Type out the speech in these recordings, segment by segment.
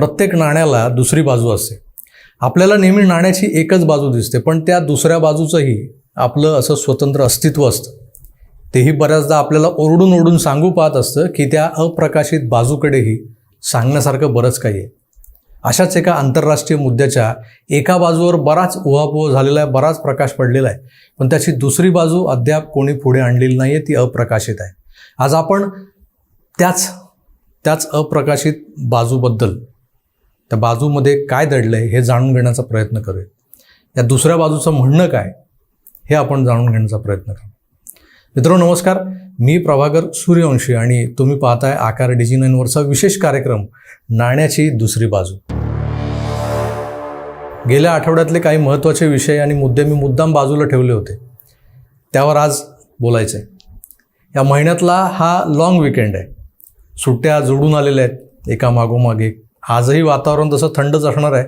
प्रत्येक नाण्याला दुसरी बाजू असते. आपल्याला नेहमी नाण्याची एकच बाजू दिसते पण त्या दुसऱ्या बाजूचंही आपलं असं स्वतंत्र अस्तित्व असतं. तेही बऱ्याचदा आपल्याला ओरडून ओरडून सांगू पाहत असतं की त्या अप्रकाशित बाजूकडेही सांगण्यासारखं बरंच काही आहे. अशाच एका आंतरराष्ट्रीय मुद्द्याच्या एका बाजूवर बराच उहापोह झालेला आहे बराच प्रकाश पडलेला आहे पण त्याची दुसरी बाजू अद्याप कोणी पुढे आणलेली नाही आहे ती अप्रकाशित आहे. आज आपण त्याच त्याच अप्रकाशित बाजूबद्दल त्या बाजूमध्ये काय दडलं आहे हे जाणून घेण्याचा प्रयत्न करूया. या दुसऱ्या बाजूचं म्हणणं काय हे आपण जाणून घेण्याचा प्रयत्न करू. मित्रांनो नमस्कार. मी प्रभाकर सूर्यवंशी आणि तुम्ही पाहताय आकार डिजी नाईनवरचा विशेष कार्यक्रम नाण्याची दुसरी बाजू. गेल्या आठवड्यातले काही महत्त्वाचे विषय आणि मुद्दे मी मुद्दाम बाजूला ठेवले होते. त्यावर आज बोलायचं आहे या महिन्यातला हा लाँग विकेंड आहे. सुट्ट्या जोडून आलेल्या आहेत. एका मागोमाग एक आजही वातावरण तसं थंडच असणार आहे.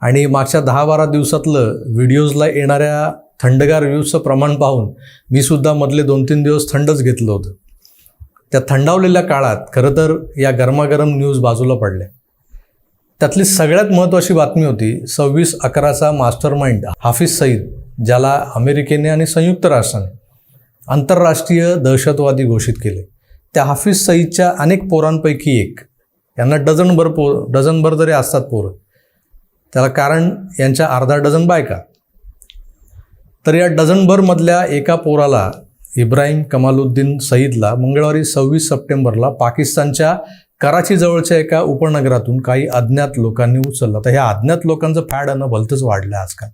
आणि मागच्या दहा बारा दिवसातलं व्हिडिओजला येणाऱ्या थंडगार व्ह्यूजचं प्रमाण पाहून मी सुद्धा मधले दोन तीन दिवस थंडच घेतलं होतं. त्या थंडावलेल्या काळात खरं तर या गरमागरम न्यूज बाजूला पडल्या. त्यातली सगळ्यात महत्त्वाची बातमी होती सव्वीस अकराचा मास्टर माइंड हाफिज सईद ज्याला अमेरिकेने आणि संयुक्त राष्ट्राने आंतरराष्ट्रीय दहशतवादी घोषित केले. त्या हाफिज सईदच्या अनेक पोरांपैकी एक. यांना डझनभर पोर डझनभर जरी असतात पोरं त्याला कारण यांच्या अर्धा डझन बायका. तर या डझनभरमधल्या एका पोराला इब्राहिम कमालुद्दीन सईदला मंगळवारी सव्वीस सप्टेंबरला पाकिस्तानच्या कराची जवळच्या एका उपनगरातून काही अज्ञात लोकांनी उचललं. तर ह्या अज्ञात लोकांचं फॅड भलतंच वाढलं आजकाल.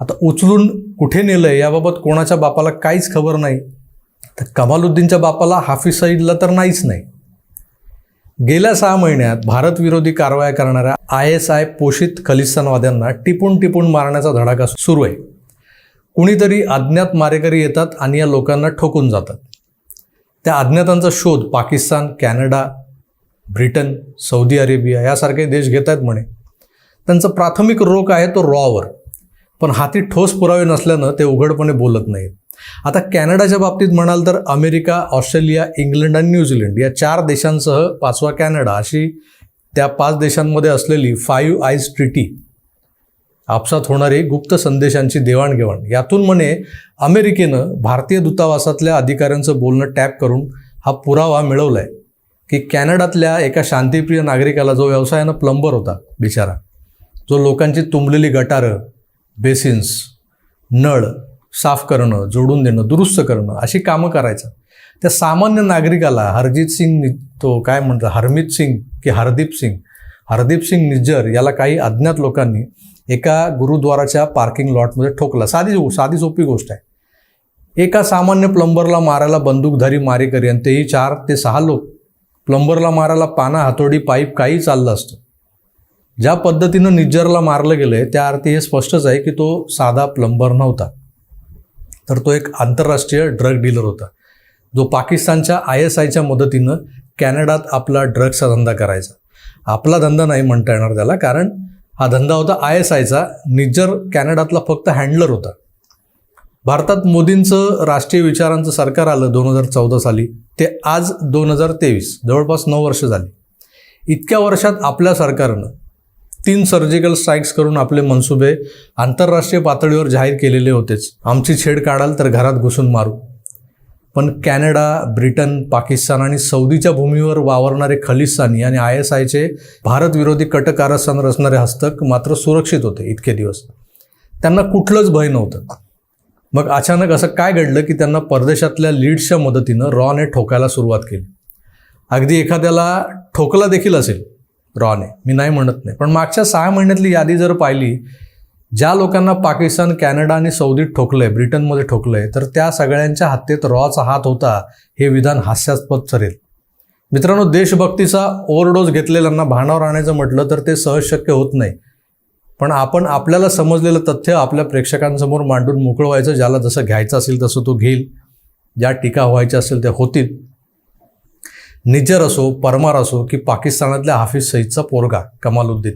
आता उचलून कुठे नेलं आहे? याबाबत कोणाच्या बापाला काहीच खबर नाही. तर कमालुद्दीनच्या बापाला हाफिज सईदला तर नाहीच नाही. गेल्या सहा महिन्यात भारतविरोधी कारवाया करणाऱ्या आय एस आय पोषित खलिस्तानवाद्यांना टिपून टिपून मारण्याचा धडाका सुरू आहे. कुणीतरी अज्ञात मारेकरी येतात आणि या लोकांना ठोकून जातात. त्या अज्ञातांचा शोध Pakistan Canada Britain Saudi Arabia यासारखे देश घेत आहेत म्हणे. त्यांचा प्राथमिक रोख आहे तो रॉवर. पण हाती ठोस पुरावे नसल्यानं ते उघडपणे बोलत नाहीत. आता कॅनडाच्या बाबतीत म्हणाल तर अमेरिका ऑस्ट्रेलिया इंग्लंड आणि न्यूझीलंड या चार देशांसह पाचवा कॅनडा अशी त्या पाच देशांमध्ये असलेली फाईव्ह आयज ट्रिटी. आपसात होणारी गुप्त संदेशांची देवाणघेवाण. यातून म्हणे अमेरिकेनं भारतीय दूतावासातल्या अधिकाऱ्यांचं बोलणं टॅप करून हा पुरावा मिळवला आहे की कॅनडातल्या एका शांतीप्रिय नागरिकाला जो व्यवसायानं प्लंबर होता बिचारा जो लोकांची तुंबलेली गटारं बेसिन्स नळ साफ करणं जोडून देणं दुरुस्त करणं अशी कामं करायचं. त्या सामान्य नागरिकाला हरजित सिंग तो काय म्हणतात हरमित सिंग की हरदीप सिंग? हरदीप सिंग निज्जर याला काही अज्ञात लोकांनी एका गुरुद्वाराच्या पार्किंग लॉटमध्ये ठोकला. साधी साधी सोपी गोष्ट आहे. एका सामान्य प्लंबरला मारायला बंदूकधारी मारेकरी आणि तेही चार ते सहा लोक. प्लंबरला मारायला पाना हातोडी पाईप काही चाललं असतं. ज्या पद्धतीनं निज्जरला मारलं गेलं आहे त्या अर्थी हे स्पष्टच आहे की तो साधा प्लंबर नव्हता. तर तो एक आंतरराष्ट्रीय ड्रग डीलर होता. जो पाकिस्तानच्या आय एस आयच्या मदतीनं कॅनडात आपला ड्रग्सचा धंदा करायचा. आपला धंदा नाही म्हणता येणार त्याला कारण हा धंदा होता आय एस आयचा निज्जर कॅनडातला फक्त हँडलर होता. भारतात मोदींचं राष्ट्रीय विचारांचं सरकार आलं दोन हजार चौदा साली. ते आज दोन हजार तेवीस जवळपास नऊ वर्ष झाली. इतक्या वर्षात आपल्या सरकारनं तीन सर्जिकल स्ट्राईक्स करून आपले मनसुबे आंतरराष्ट्रीय पातळीवर जाहीर केलेले होतेच. आमची छेड काढाल तर घरात घुसून मारू. पण कॅनडा ब्रिटन पाकिस्तान आणि सौदीच्या भूमीवर वावरणारे खलिस्तानी आणि आय एस आयचे भारतविरोधी कट कारस्थान रचणारे हस्तक मात्र सुरक्षित होते इतके दिवस. त्यांना कुठलंच भय नव्हतं. मग अचानक असं काय घडलं की त्यांना परदेशातल्या लीड्सच्या मदतीनं रॉने ठोकायला सुरुवात केली. अगदी एखाद्याला ठोकला देखील असेल. रॉने मी नाही म्हणत नाही. पण मागच्या सहा महिन्यातली यादी जर पाहिली ज्या लोकांना पाकिस्तान कॅनडा आणि सौदीत ठोकलंय ब्रिटनमध्ये ठोकलंय तर त्या सगळ्यांच्या हत्येत रॉचा हात होता हे विधान हास्यास्पद ठरेल. मित्रांनो देशभक्तीचा ओव्हरडोस घेतलेल्यांना भानावर आणायचं म्हटलं तर ते सहज शक्य होत नाही. पण आपण आपल्याला समजलेलं तथ्य आपल्या प्रेक्षकांसमोर मांडून मोकळं व्हायचं ज्याला जसं घ्यायचं असेल तसं तो घेईल. ज्या टीका व्हायच्या असेल त्या होतील. निजर असो परमार असो की पाकिस्तानातल्या हाफिज सईदचा पोरगा कमालुद्दीन.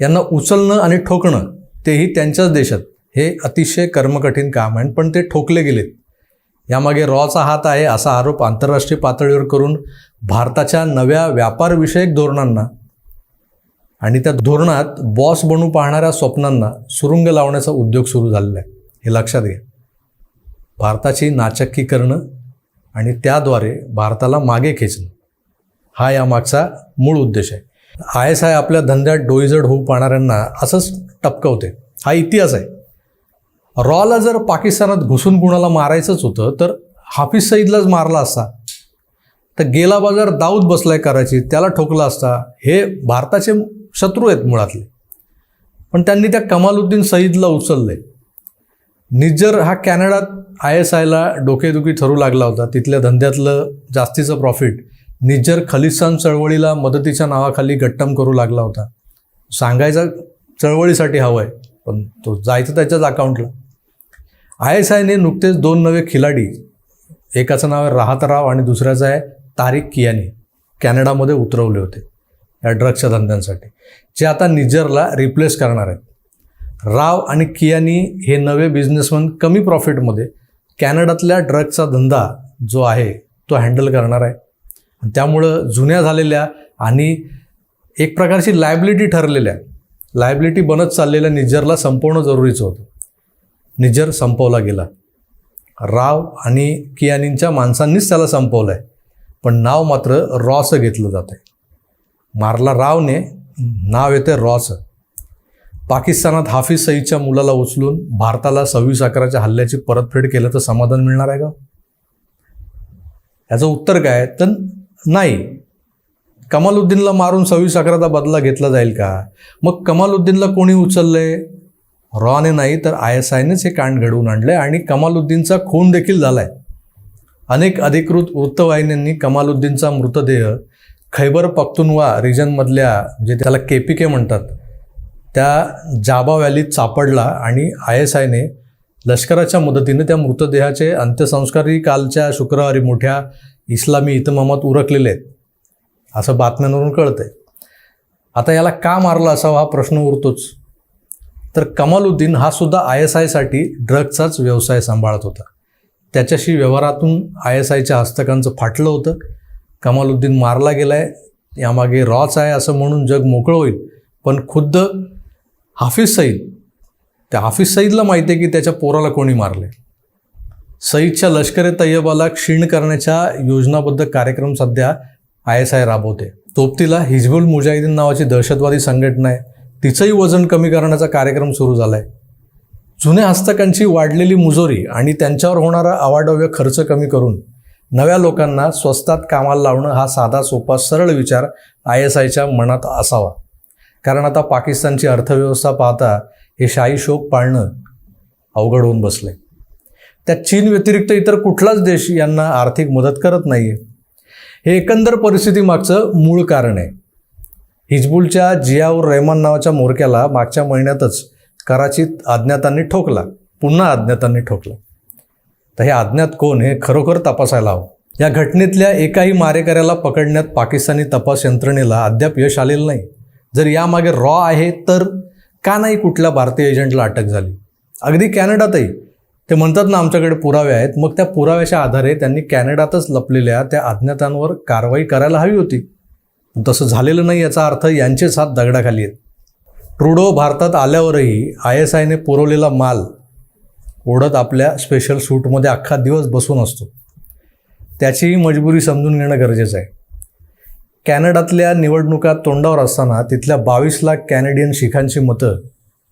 यांना उचलणं आणि ठोकणं तेही त्यांच्याच देशात. हे अतिशय कर्मकठीण काम आहे पण ते ठोकले गेलेत. यामागे रॉचा हात आहे असा आरोप आंतरराष्ट्रीय पातळीवर करून भारताच्या नव्या व्यापारविषयक धोरणांना आणि त्या धोरणात बॉस बनू पाहणाऱ्या स्वप्नांना सुरुंग लावण्याचा उद्योग सुरू झालेला आहे. हे लक्षात घ्या. भारताची नाचक्की करणं आणि त्याद्वारे भारताला मागे खेचणं. हा यामागचा मूळ उद्देश आहे. आय एस आय आपल्या धंद्यात डोईजड होऊ पाहणाऱ्यांना असंच टपकवते. हा इतिहास आहे. रॉला जर पाकिस्तानात घुसून कुणाला मारायचंच होतं तर हाफिज सईदलाच मारला असता. तर गेला बाजार दाऊद बसलाय करायची त्याला ठोकला असता. हे भारताचे शत्रू आहेत मुळातले. पण त्यांनी त्या कमालुद्दीन सईदला उचलले निज्जर हा कॅनडात आय एस आयला डोकेदुखी ठरू लागला होता. तिथल्या धंद्यातलं जास्तीचं प्रॉफिट निज्जर खलिस्तान चळवळीला मदतीच्या नावाखाली गट्टम करू लागला होता. सांगायचा चळवळीसाठी हवं आहे पण तो जायचं त्याच्याच अकाउंटला आय एस आयने नुकतेच दोन नवे खिलाडी एकाचं नाव आहे राहतराव आणि दुसऱ्याचं आहे तारिक कियानी कॅनडामध्ये उतरवले होते या ड्रग्सच्या धंद्यांसाठी. जे आता निजरला रिप्लेस करणार आहेत. राव आणि कियानी हे नवे बिझनेसमन कमी प्रॉफिटमध्ये कॅनडातल्या ड्रग्सचा धंदा जो आहे तो हँडल करणार आहे. आणि त्यामुळं जुन्या झालेल्या आणि एक प्रकारची लायबिलिटी ठरलेल्या लायबिलिटी बनत चाललेल्या निजरला संपवणं जरुरीचं होतं. निजर संपवला गेला. राव आणि कियानींच्या माणसांनीच त्याला संपवलं आहे पण नाव मात्र रॉचं घेतलं जातं आहे मारला रावने नाव येते रॉचं पाकिस्तानात हाफिज सईदच्या मुलाला उचलून भारताला सव्वीस अकराच्या हल्ल्याची परतफेड केलं तर समाधान मिळणार आहे का? याचं उत्तर काय? तर नाही. कमालुद्दीनला मारून सव्वीस अकराचा बदला घेतला जाईल का? मग कमालुद्दीनला कोणी उचललंय? रॉने नाही तर आय एस आयनेच हे कांड घडवून आणलंय आणि कमालुद्दीनचा खून देखील झालाय. अनेक अधिकृत वृत्तवाहिन्यांनी कमालुद्दीनचा मृतदेह खैबर पख्तुनवा रिजनमधल्या जे त्याला के पी के म्हणतात त्या जाबा व्हॅलीत सापडला आणि आय एस आयने लष्कराच्या मदतीने त्या मृतदेहाचे अंत्यसंस्कारही कालच्या शुक्रवारी मोठ्या इस्लामी इतमामात उरकलेले आहेत. असं बातम्यांवरून कळतंय. आता याला का मारला असावा हा प्रश्न उरतोच. तर कमालुद्दीन हा सुद्धा आय एस आयसाठी ड्रग्जचाच व्यवसाय सांभाळत होता. त्याच्याशी व्यवहारातून आय एस आयच्या हस्तकांचं फाटलं होतं. कमालुद्दीन मारला गेलाय यामागे रॉच आहे असं म्हणून जग मोकळं होईल. पण खुद्द हाफिज सईद. त्या हाफिज सईदला माहिती आहे की त्याच्या पोराला कोणी मारले सईदच्या लष्कर ए तय्यबाला क्षीण करण्याच्या योजनाबद्ध कार्यक्रम सध्या आय एस आय राबवते. तोपतीला हिजबुल मुजाहिदीन नावाची दहशतवादी संघटना आहे. तिचंही वजन कमी करण्याचा कार्यक्रम सुरू झाला आहे जुन्या हस्तकांची वाढलेली मुजोरी आणि त्यांच्यावर होणारा अवाढव्य खर्च कमी करून नव्या लोकांना स्वस्तात कामाला लावणं हा साधा सोपा सरळ विचार आय एस आयच्या मनात असावा. कारण आता पाकिस्तानची अर्थव्यवस्था पाहता हे शाही शोक पाळणं अवघड होऊन बसले त्यात चीन व्यतिरिक्त इतर कुठलाच देश यांना आर्थिक मदत करत नाही आहे हे एकंदर परिस्थितीमागचं मूळ कारण आहे. हिजबुलच्या जियाऊर रहमान नावाच्या मोरक्याला मागच्या महिन्यातच कराचीत अज्ञातांनी ठोकला पुन्हा अज्ञातांनी ठोकला. तर हे अज्ञात कोण हे खरोखर तपासायला हवं. या घटनेतल्या एकाही मारेकऱ्याला पकडण्यात पाकिस्तानी तपास यंत्रणेला अद्याप यश आलेलं नाही. जर यामागे रॉ आहे तर का नाही कुठल्या भारतीय एजंटला अटक झाली? अगदी कॅनडातही. ते म्हणतात ना आमच्याकडे पुरावे आहेत. मग त्या पुराव्याच्या आधारे त्यांनी कॅनडातच लपलेल्या त्या अज्ञातांवर कारवाई करायला हवी होती. तसं झालेलं नाही याचा अर्थ यांचेच हात दगडाखाली आहेत. ट्रुडो भारतात आल्यावरही आय एस आयने पुरवलेला माल ओढत आपल्या स्पेशल सूटमध्ये अख्खा दिवस बसून असतो. त्याचीही मजबुरी समजून घेणं गरजेचं आहे. कॅनडातल्या निवडणुका तोंडावर असताना तिथल्या बावीस लाख कॅनेडियन शिखांची मतं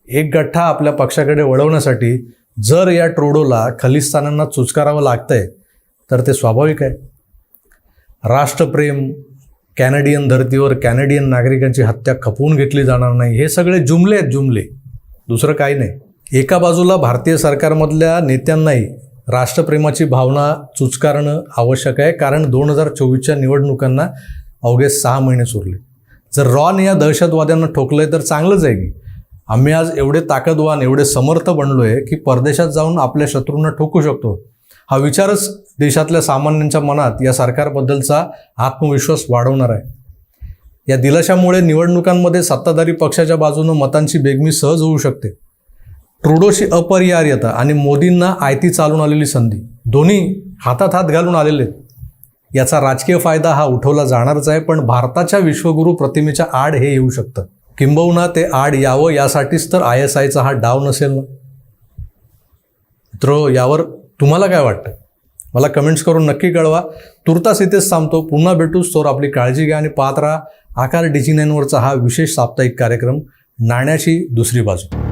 एक गठ्ठा आपल्या पक्षाकडे वळवण्यासाठी जर या ट्रोडोला खलिस्तानांना चुचकारावं लागतंय तर ते स्वाभाविक आहे. राष्ट्रप्रेम कॅनेडियन धर्तीवर कॅनेडियन नागरिकांची हत्या खपवून घेतली जाणार नाही हे सगळे जुमले आहेत जुमले. दुसरं काही नाही. एका बाजूला भारतीय सरकारमधल्या नेत्यांनाही राष्ट्रप्रेमाची भावना चुचकारणं आवश्यक आहे कारण दोन हजार चोवीसच्या निवडणुकांना अवघे सहा महिने सुरले. जर रॉन या दहशतवाद्यांना ठोकलंय तर चांगलंच आहे की. आम्ही आज एवढे ताकदवान एवढे समर्थ बनलो आहे की परदेशात जाऊन आपल्या शत्रूंना ठोकू शकतो. हा विचारच देशातल्या सामान्यांच्या मनात या सरकारबद्दलचा आत्मविश्वास वाढवणार आहे. या दिलाशामुळे निवडणुकांमध्ये सत्ताधारी पक्षाच्या बाजूनं मतांची बेगमी सहज होऊ शकते. ट्रुडोशी अपरिहार्यता आणि मोदींना आयती चालून आलेली संधी दोन्ही हातात हात घालून आलेले आहेत. याचा राजकीय फायदा हा उठवला जाणारच आहे पण भारताच्या विश्वगुरू प्रतिमेच्या आड हे येऊ शकतं. किंबहुना ते आड यावं यासाठीच तर आय एस आयचा हा डाव नसेल ना? मित्र यावर तुम्हाला काय वाटतं? मला कमेंट्स करून नक्की कळवा. तुर्तास इथेच थांबतो. पुन्हा भेटूच तर आपली काळजी घ्या आणि पात्रा आकार डिजिनाईनवरचा हा विशेष साप्ताहिक कार्यक्रम. नाण्याची दुसरी बाजू.